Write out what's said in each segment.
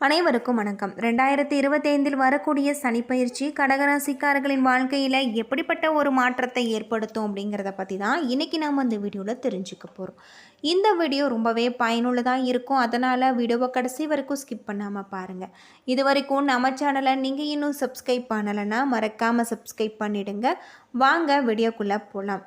அனைவருக்கும் வணக்கம். ரெண்டாயிரத்தி இருபத்தைந்தில் வரக்கூடிய சனிப்பயிற்சி கடகராசிக்காரர்களின் வாழ்க்கையில் எப்படிப்பட்ட ஒரு மாற்றத்தை ஏற்படுத்தும் அப்படிங்கிறத பற்றி தான் இன்றைக்கி நாம் அந்த வீடியோவில் தெரிஞ்சுக்க போகிறோம் இந்த வீடியோ ரொம்பவே பயனுள்ளதாக இருக்கும். அதனால் வீடியோவை கடைசி வரைக்கும் ஸ்கிப் பண்ணாமல் பாருங்கள் இது வரைக்கும் நம்ம சேனலை நீங்கள் இன்னும் சப்ஸ்கிரைப் பண்ணலைன்னா மறக்காமல் சப்ஸ்கிரைப் பண்ணிடுங்க. வாங்க வீடியோக்குள்ளே போகலாம்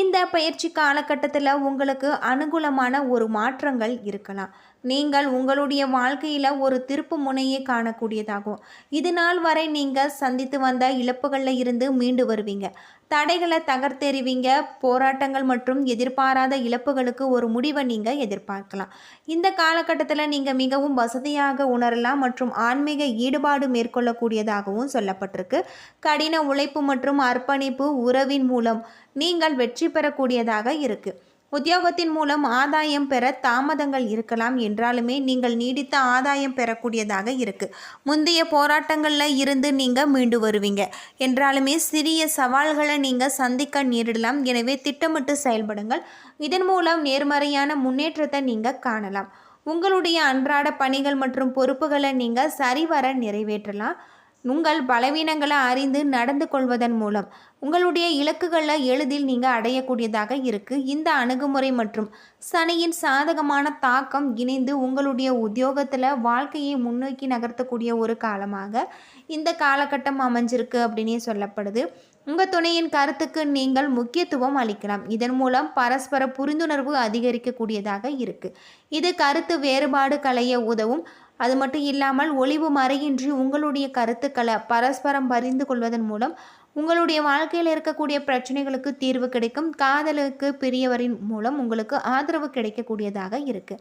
இந்த பயிற்சி காலகட்டத்தில் உங்களுக்கு அனுகூலமான ஒரு மாற்றங்கள் இருக்கலாம். நீங்கள் உங்களுடைய வாழ்க்கையில் ஒரு திருப்பு முனையை காணக்கூடியதாகும். இது நாள் வரை நீங்கள் சந்தித்து வந்த இழப்புகளில் இருந்து மீண்டு வருவீங்க. தடைகளை தகர்த்தெறிவீங்க. போராட்டங்கள் மற்றும் எதிர்பாராத இழப்புகளுக்கு ஒரு முடிவை நீங்கள் எதிர்பார்க்கலாம். இந்த காலகட்டத்தில் நீங்கள் மிகவும் வசதியாக உணரலாம் மற்றும் ஆன்மீக ஈடுபாடு மேற்கொள்ளக்கூடியதாகவும் சொல்லப்பட்டிருக்கு. கடின உழைப்பு மற்றும் அர்ப்பணிப்பு உறவின் மூலம் நீங்கள் வெற்றி பெறக்கூடியதாக இருக்குது உத்தியோகத்தின் மூலம் ஆதாயம் பெற தாமதங்கள் இருக்கலாம் என்றாலுமே நீங்கள் நீடித்த ஆதாயம் பெறக்கூடியதாக இருக்கு. முந்தைய போராட்டங்களில் இருந்து நீங்கள் மீண்டு வருவீங்க. என்றாலுமே சிறிய சவால்களை நீங்கள் சந்திக்க நேரிடலாம். எனவே திட்டமிட்டு செயல்படுங்கள். இதன் மூலம் நேர்மறையான முன்னேற்றத்தை நீங்கள் காணலாம். உங்களுடைய அன்றாட பணிகள் மற்றும் பொறுப்புகளை நீங்கள் சரிவர நிறைவேற்றலாம். உங்கள் பலவீனங்களை அறிந்து நடந்து கொள்வதன் மூலம். உங்களுடைய இலக்குகளை எளிதில் நீங்கள் அடையக்கூடியதாக இருக்குது இந்த அணுகுமுறை மற்றும் சனியின் சாதகமான தாக்கம் இணைந்து உங்களுடைய உத்தியோகத்தில் வாழ்க்கையை முன்னோக்கி நகர்த்தக்கூடிய ஒரு காலமாக இந்த காலகட்டம் அமைஞ்சிருக்கு அப்படின்னே சொல்லப்படுது. உங்கள் துணையின் கருத்துக்கு நீங்கள் முக்கியத்துவம் அளிக்கலாம். இதன் மூலம் பரஸ்பர புரிந்துணர்வு அதிகரிக்கக்கூடியதாக இருக்குது இது கருத்து வேறுபாடு களைய உதவும். அது மட்டும் இல்லாமல் ஒளிவு மறையின்றி உங்களுடைய கருத்துக்களை பரஸ்பரம் பரிந்து கொள்வதன் மூலம் உங்களுடைய வாழ்க்கையில் இருக்கக்கூடிய பிரச்சனைகளுக்கு தீர்வு கிடைக்கும். காதலுக்கு பெரியவரின் மூலம் உங்களுக்கு ஆதரவு கிடைக்கக்கூடியதாக இருக்கு.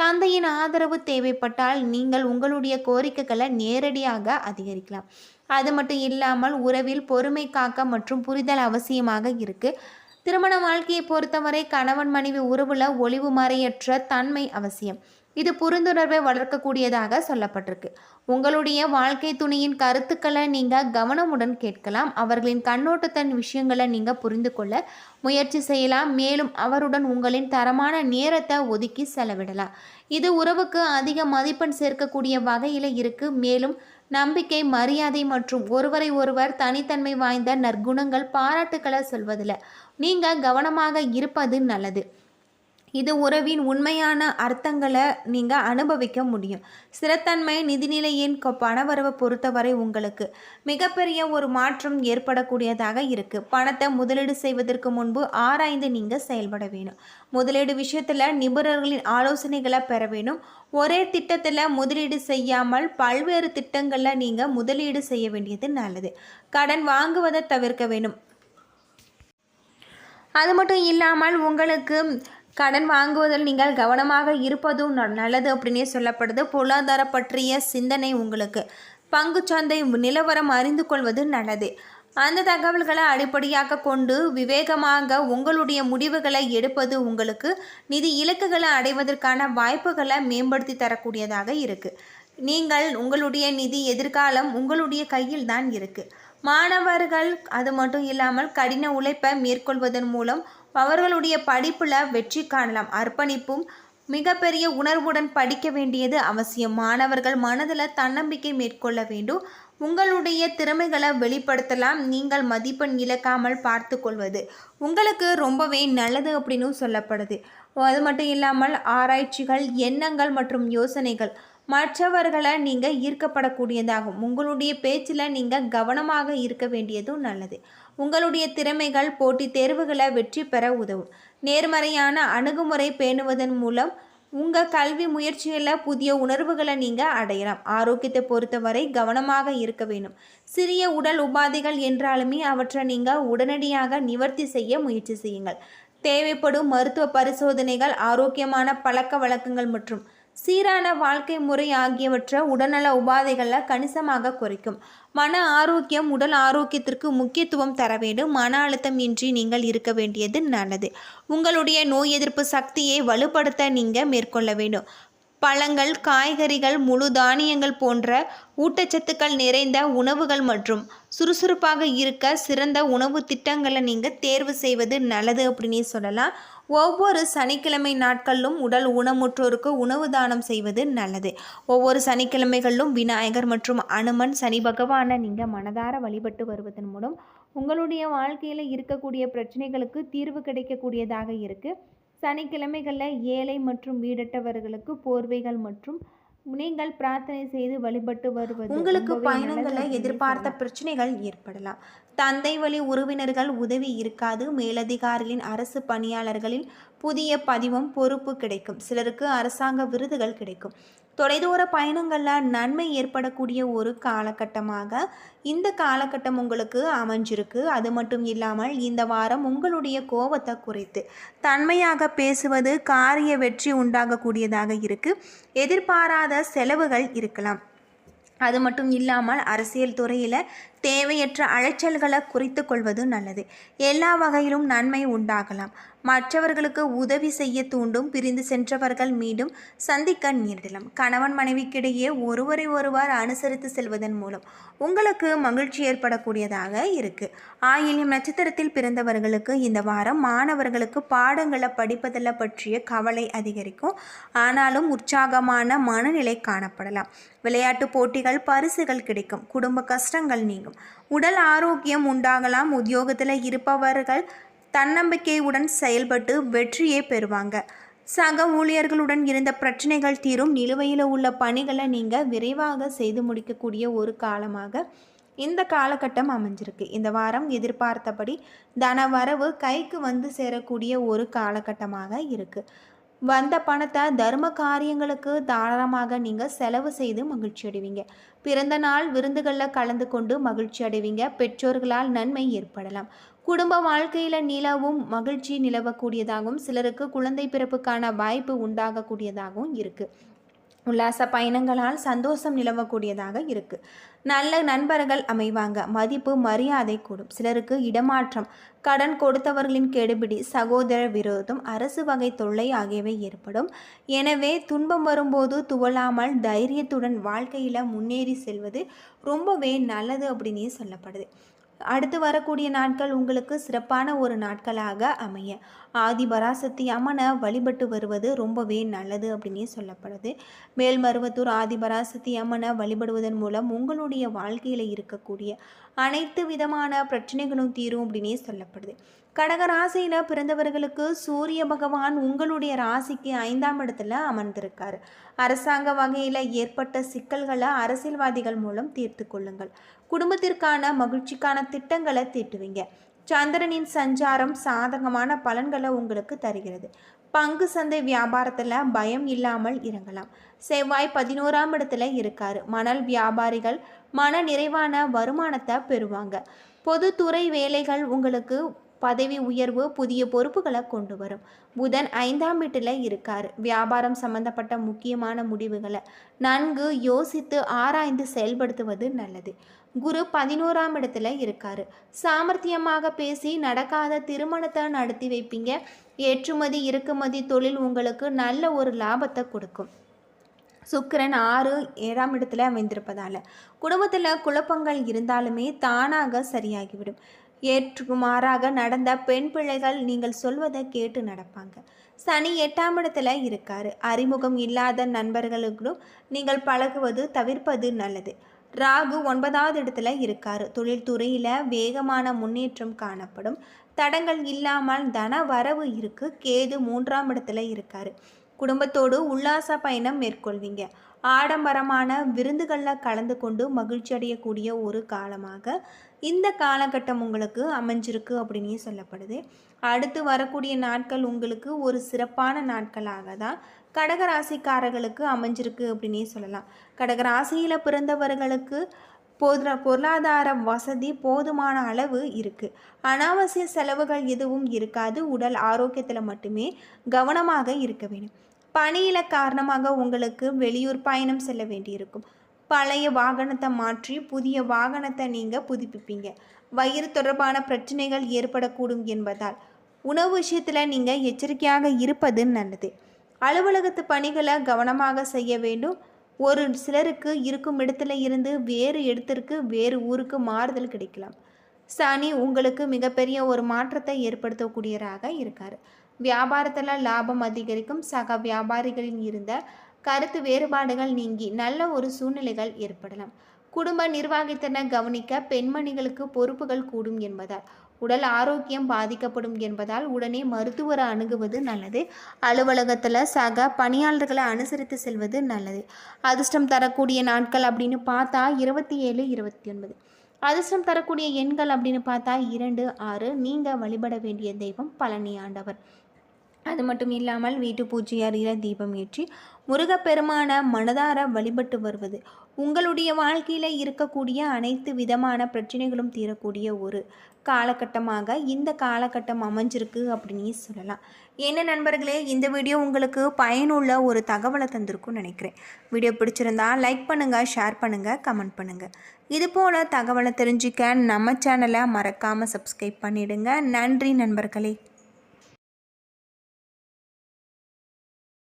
தந்தையின் ஆதரவு தேவைப்பட்டால் நீங்கள் உங்களுடைய கோரிக்கைகளை நேரடியாக அதிகரிக்கலாம். அது மட்டும் இல்லாமல் உறவில் பொறுமை காக்க மற்றும் புரிதல் அவசியமாக இருக்கு. திருமண வாழ்க்கையை பொறுத்தவரை கணவன் மனைவி உறவுல ஒளிவு மறையற்ற தன்மை அவசியம். இது புரிந்துணர்வை வளர்க்கக்கூடியதாக சொல்லப்பட்டிருக்கு. உங்களுடைய வாழ்க்கை துணையின் கருத்துக்களை நீங்கள் கவனமுடன் கேட்கலாம். அவர்களின் கண்ணோட்டத்தின் விஷயங்களை நீங்கள் புரிந்து கொள்ள முயற்சி செய்யலாம். மேலும் அவருடன் உங்களின் தரமான நேரத்தை ஒதுக்கி செலவிடலாம். இது உறவுக்கு அதிக மதிப்பெண் சேர்க்கக்கூடிய வகையில் இருக்கு. மேலும் நம்பிக்கை மரியாதை மற்றும் ஒருவரை ஒருவர் தனித்தன்மை வாய்ந்த நற்குணங்கள் பாராட்டுக்களை சொல்வதில் நீங்கள் கவனமாக இருப்பது நல்லது. இது உறவின் உண்மையான அர்த்தங்களை நீங்கள் அனுபவிக்க முடியும். ஸ்திரத்தன்மை நிதிநிலையின் பணவரவை பொறுத்தவரை உங்களுக்கு மிகப்பெரிய ஒரு மாற்றம் ஏற்படக்கூடியதாக இருக்குது பணத்தை முதலீடு செய்வதற்கு முன்பு ஆராய்ந்து நீங்கள் செயல்பட வேணும். முதலீடு விஷயத்தில் நிபுணர்களின் ஆலோசனைகளை பெற வேணும். ஒரே திட்டத்தில் முதலீடு செய்யாமல் பல்வேறு திட்டங்களில் நீங்கள் முதலீடு செய்ய வேண்டியது நல்லது. கடன் வாங்குவதை தவிர்க்க வேண்டும் அது மட்டும் இல்லாமல் உங்களுக்கு கடன் வாங்குவதில் நீங்கள் கவனமாக இருப்பதும் நல்லது அப்படின்னே சொல்லப்படுது. பொருளாதார பற்றிய சிந்தனை உங்களுக்கு. பங்குச்சந்தை நிலவரம் அறிந்து கொள்வது நல்லது. அந்த தகவல்களை அடிப்படையாக கொண்டு விவேகமாக உங்களுடைய முடிவுகளை எடுப்பது உங்களுக்கு நிதி இலக்குகளை அடைவதற்கான வாய்ப்புகளை மேம்படுத்தி தரக்கூடியதாக இருக்குது நீங்கள் உங்களுடைய நிதி எதிர்காலம் உங்களுடைய கையில் தான் இருக்குது மாணவர்கள் அது மட்டும் இல்லாமல் கடின உழைப்பை மேற்கொள்வதன் மூலம் அவர்களுடைய படிப்பில் வெற்றி காணலாம். அர்ப்பணிப்பும் மிகப்பெரிய உணர்வுடன் படிக்க வேண்டியது அவசியம். மாணவர்கள் மனதில் தன்னம்பிக்கை மேற்கொள்ள வேண்டும். உங்களுடைய திறமைகளை வெளிப்படுத்தலாம். நீங்கள் மதிப்பெண் இழக்காமல் பார்த்து கொள்வது உங்களுக்கு ரொம்பவே நல்லது அப்படின்னு சொல்லப்படுது. அது மட்டும் இல்லாமல் ஆராய்ச்சிகள் எண்ணங்கள் மற்றும் யோசனைகள் மற்றவர்களை நீங்கள் ஈர்க்கப்படக்கூடியதாகும். உங்களுடைய பேச்சில் நீங்கள் கவனமாக இருக்க வேண்டியதும் நல்லது. உங்களுடைய திறமைகள் போட்டித் தேர்வுகளை வெற்றி பெற உதவும். நேர்மறையான அணுகுமுறை பேணுவதன் மூலம் உங்கள் கல்வி முயற்சிகளில் புதிய உணர்வுகளை நீங்கள் அடையலாம். ஆரோக்கியத்தை பொறுத்தவரை கவனமாக இருக்க வேண்டும். சிறிய உடல் உபாதைகள் என்றாலுமே அவற்றை நீங்கள் உடனடியாக நிவர்த்தி செய்ய முயற்சி செய்யுங்கள். தேவைப்படும் மருத்துவ பரிசோதனைகள் ஆரோக்கியமான பழக்க வழக்கங்கள் மற்றும் சீரான வாழ்க்கை முறை ஆகியவற்றை உடல்நல உபாதைகளை கணிசமாக குறைக்கும். மன ஆரோக்கியம் உடல் ஆரோக்கியத்திற்கு முக்கியத்துவம் தர வேண்டும். மன அழுத்தம் இன்றி நீங்கள் இருக்க வேண்டியது நல்லது. உங்களுடைய நோய் எதிர்ப்பு சக்தியை வலுப்படுத்த நீங்கள் மேற்கொள்ள வேண்டும். பழங்கள் காய்கறிகள் முழு தானியங்கள் போன்ற ஊட்டச்சத்துக்கள் நிறைந்த உணவுகள் மற்றும் சுறுசுறுப்பாக இருக்க சிறந்த உணவு திட்டங்களை நீங்கள் தேர்வு செய்வது நல்லது அப்படின்னு சொல்லலாம். ஒவ்வொரு சனிக்கிழமை நாட்களிலும் உடல் ஊனமுற்றோருக்கு உணவு தானம் செய்வது நல்லது. ஒவ்வொரு சனிக்கிழமைகளிலும் விநாயகர் மற்றும் அனுமன் சனி பகவானை நீங்கள் மனதார வழிபட்டு வருவதன் மூலம் உங்களுடைய வாழ்க்கையில் இருக்கக்கூடிய பிரச்சனைகளுக்கு தீர்வு கிடைக்கக்கூடியதாக இருக்குது சனிக்கிழமைகளில் ஏழை மற்றும் வீடற்றவர்களுக்கு போர்வைகள் மற்றும் நீங்கள் பிரார்த்தனை செய்து வழிபட்டு வருவது உங்களுக்கு பயணங்களில் அப்படின்னு எதிர்பார்த்த. பிரச்சனைகள் ஏற்படலாம் தந்தை வழி உறவினர்கள் உதவி இருக்காது மேலதிகாரிகளின் அரசு பணியாளர்களில் புதிய பதிவும் பொறுப்பு கிடைக்கும். சிலருக்கு அரசாங்க விருதுகள் கிடைக்கும். தொலைதூர பயணங்களில் நன்மை ஏற்படக்கூடிய ஒரு காலகட்டமாக இந்த காலகட்டம் உங்களுக்கு அமைஞ்சிருக்கு. அது மட்டும் இல்லாமல் இந்த வாரம் உங்களுடைய கோபத்தை குறைத்து தன்மையாக பேசுவது காரிய வெற்றி உண்டாகக்கூடியதாக இருக்குது எதிர்பாராத செலவுகள் இருக்கலாம். அது மட்டும் இல்லாமல் அரசியல் துறையில் தேவையற்ற அலைச்சல்களை குறைத்து கொள்வது நல்லது. எல்லா வகையிலும் நன்மை உண்டாகலாம். மற்றவர்களுக்கு உதவி செய்ய தூண்டும் பிரிந்து சென்றவர்கள் மீண்டும் சந்திக்க நேரிடலாம். கணவன் மனைவிக்கிடையே ஒருவரை ஒருவர் அனுசரித்து செல்வதன் மூலம் உங்களுக்கு மகிழ்ச்சி ஏற்படக்கூடியதாக இருக்கு. ஆயில்யம் நட்சத்திரத்தில் பிறந்தவர்களுக்கு இந்த வாரம் மாணவர்களுக்கு பாடங்களை படிப்பதில் பற்றிய கவலை அதிகரிக்கும். ஆனாலும் உற்சாகமான மனநிலை காணப்படலாம். விளையாட்டு போட்டிகள் பரிசுகள் கிடைக்கும். குடும்ப கஷ்டங்கள் நீங்கும். உடல் ஆரோக்கியம் உண்டாகலாம். உத்தியோகத்தில் இருப்பவர்கள் தன்னம்பிக்கையுடன் செயல்பட்டு வெற்றியை பெறுவாங்க. சக ஊழியர்களுடன் இருந்த பிரச்சனைகள் தீரும். நிலுவையில் உள்ள பணிகளை நீங்கள் விரைவாக செய்து முடிக்கக்கூடிய ஒரு காலமாக இந்த காலகட்டம் அமைஞ்சிருக்கு. இந்த வாரம் எதிர்பார்த்தபடி தன வரவு கைக்கு வந்து சேரக்கூடிய ஒரு காலகட்டமாக இருக்குது வந்த பணத்தை தர்ம காரியங்களுக்கு தாராளமாக நீங்கள் செலவு செய்து மகிழ்ச்சி அடைவீங்க. பிறந்த நாள் விருந்துகளில் கலந்து கொண்டு மகிழ்ச்சி அடைவீங்க. பெற்றோர்களால் நன்மை ஏற்படலாம். குடும்ப வாழ்க்கையில் நிலவும் மகிழ்ச்சி நிலவக்கூடியதாகவும் சிலருக்கு குழந்தை பிறப்புக்கான வாய்ப்பு உண்டாகக்கூடியதாகவும் இருக்குது உல்லாச பயணங்களால் சந்தோஷம் நிலவக்கூடியதாக இருக்குது நல்ல நண்பர்கள் அமைவாங்க. மதிப்பு மரியாதை கூடும். சிலருக்கு இடமாற்றம் கடன் கொடுத்தவர்களின் கெடுபிடி சகோதர விரோதம் அரசு வகை தொல்லை ஆகியவை ஏற்படும். எனவே துன்பம் வரும்போது துவளாமல் தைரியத்துடன் வாழ்க்கையில் முன்னேறி செல்வது ரொம்பவே நல்லது அப்படின்னே சொல்லப்படுது. அடுத்து வரக்கூடிய நாட்கள் உங்களுக்கு சிறப்பான ஒரு நாட்களாக அமைய ஆதிபராசக்தி அம்மனை வழிபட்டு வருவது ரொம்பவே நல்லது அப்படின்னே சொல்லப்படுது. மேல்மருவத்தூர் ஆதிபராசக்தி அம்மனை வழிபடுவதன் மூலம் உங்களுடைய வாழ்க்கையில் இருக்கக்கூடிய அனைத்து விதமான பிரச்சனைகளும் தீரும் அப்படின்னே சொல்லப்படுது. கடக ராசியில் பிறந்தவர்களுக்கு சூரிய பகவான் உங்களுடைய ராசிக்கு ஐந்தாம் இடத்துல அமர்ந்திருக்கார். அரசாங்க வகையில் ஏற்பட்ட சிக்கல்களை அரசியல்வாதிகள் மூலம் தீர்த்து கொள்ளுங்கள். குடும்பத்திற்கான மகிழ்ச்சிக்கான திட்டங்களை தீட்டுவீங்க. சந்திரனின் சஞ்சாரம் சாதகமான பலன்களை உங்களுக்கு தருகிறது. பங்கு சந்தை வியாபாரத்தில் பயம் இல்லாமல் இறங்கலாம். செவ்வாய் பதினோராம் இடத்துல இருக்காரு. மணல் வியாபாரிகள் மன நிறைவான வருமானத்தை பெறுவாங்க. பொதுத்துறை வேலைகள் உங்களுக்கு பதவி உயர்வு புதிய பொறுப்புகளை கொண்டு வரும். புதன் ஐந்தாம் வீட்டில் இருக்கார். வியாபாரம் சம்பந்தப்பட்ட முக்கியமான முடிவுகளை நன்கு யோசித்து ஆராய்ந்து செயல்படுத்துவது நல்லது. குரு பதினோராம் இடத்துல இருக்கார். சாமர்த்தியமாக பேசி நடக்காத திருமணத்தை நடத்தி வைப்பீங்க. ஏற்றுமதி இறக்குமதி தொழில் உங்களுக்கு நல்ல ஒரு லாபத்தை கொடுக்கும். சுக்கிரன் ஆறு ஏழாம் இடத்துல அமைந்திருப்பதால் குடும்பத்தில் குழப்பங்கள் இருந்தாலுமே தானாக சரியாகிவிடும். ஏற்றுக்கு மாறாக நடந்த பெண் பிள்ளைகள் நீங்கள் சொல்வதை கேட்டு நடப்பாங்க. சனி எட்டாம் இடத்துல இருக்காரு. அறிமுகம் இல்லாத நண்பர்களுக்கும் நீங்கள் பழகுவது தவிர்ப்பது நல்லது. ராகு ஒன்பதாவது இடத்துல இருக்காரு. தொழில்துறையில் வேகமான முன்னேற்றம் காணப்படும். தடங்கள் இல்லாமல் தன வரவு இருக்கு. கேது மூன்றாம் இடத்துல இருக்காரு. குடும்பத்தோடு உல்லாச பயணம் மேற்கொள்வீங்க. ஆடம்பரமான விருந்துகளில் கலந்து கொண்டு மகிழ்ச்சி அடையக்கூடிய ஒரு காலமாக இந்த காலகட்டம் உங்களுக்கு அமைஞ்சிருக்கு அப்படின்னு சொல்லப்படுது. அடுத்து வரக்கூடிய நாட்கள் உங்களுக்கு ஒரு சிறப்பான நாட்களாக தான் கடகராசிக்காரர்களுக்கு அமைஞ்சிருக்கு அப்படின்னே சொல்லலாம். கடகராசியில் பிறந்தவர்களுக்கு பொருளா பொருளாதார வசதி போதுமான அளவு இருக்குது அனாவசிய செலவுகள் எதுவும் இருக்காது. உடல் ஆரோக்கியத்தில் மட்டுமே கவனமாக இருக்க வேண்டும். பணியில காரணமாக உங்களுக்கு வெளியூர் பயணம் செல்ல வேண்டியிருக்கும். பழைய வாகனத்தை மாற்றி புதிய வாகனத்தை நீங்கள் புதுப்பிப்பீங்க. வயிறு தொடர்பான பிரச்சனைகள் ஏற்படக்கூடும் என்பதால் உணவு விஷயத்தில் நீங்கள் எச்சரிக்கையாக இருப்பது நல்லது. அலுவலகத்து பணிகளை கவனமாக செய்ய வேண்டும். ஒரு சிலருக்கு இருக்கும் இடத்துல இருந்து வேறு இடத்திற்கு வேறு ஊருக்கு மாறுதல் கிடைக்கலாம். சனி உங்களுக்கு மிகப்பெரிய ஒரு மாற்றத்தை ஏற்படுத்தக்கூடியவராக இருக்கார். வியாபாரத்தில் லாபம் அதிகரிக்கும். சக வியாபாரிகளில் இருந்த கருத்து வேறுபாடுகள் நீங்கி நல்ல ஒரு சூழ்நிலைகள் ஏற்படலாம். குடும்ப நிர்வாகத்தினை கவனிக்க பெண்மணிகளுக்கு பொறுப்புகள் கூடும் என்பதால் உடல் ஆரோக்கியம் பாதிக்கப்படும் என்பதால் உடனே மருத்துவரை அணுகுவது நல்லது. அலுவலகத்தில் சக பணியாளர்களை அனுசரித்து செல்வது நல்லது. அதிர்ஷ்டம் தரக்கூடிய நாட்கள் அப்படின்னு பார்த்தா இருபத்தி ஏழு இருபத்தி ஒன்பது அதிர்ஷ்டம் தரக்கூடிய எண்கள் அப்படின்னு பார்த்தா இரண்டு ஆறு. நீங்கள் வழிபட வேண்டிய தெய்வம் பழனி ஆண்டவர். அது மட்டும் இல்லாமல் வீட்டு பூஜை அறையில் தீபம் ஏற்றி முருகப்பெருமான மனதார வழிபட்டு வருவது. உங்களுடைய வாழ்க்கையில் இருக்கக்கூடிய அனைத்து விதமான பிரச்சனைகளும் தீரக்கூடிய ஒரு காலகட்டமாக இந்த காலகட்டம் அமைஞ்சிருக்கு அப்படின்னு சொல்லலாம். என்ன நண்பர்களே இந்த வீடியோ உங்களுக்கு பயனுள்ள ஒரு தகவலை தந்திருக்கும்னு நினைக்கிறேன். வீடியோ பிடிச்சிருந்தா லைக் பண்ணுங்கள் ஷேர் பண்ணுங்கள் கமெண்ட் பண்ணுங்கள் இது போல் தகவலை தெரிஞ்சுக்க நம்ம சேனலை மறக்காமல் சப்ஸ்கிரைப் பண்ணிவிடுங்க நன்றி நண்பர்களே.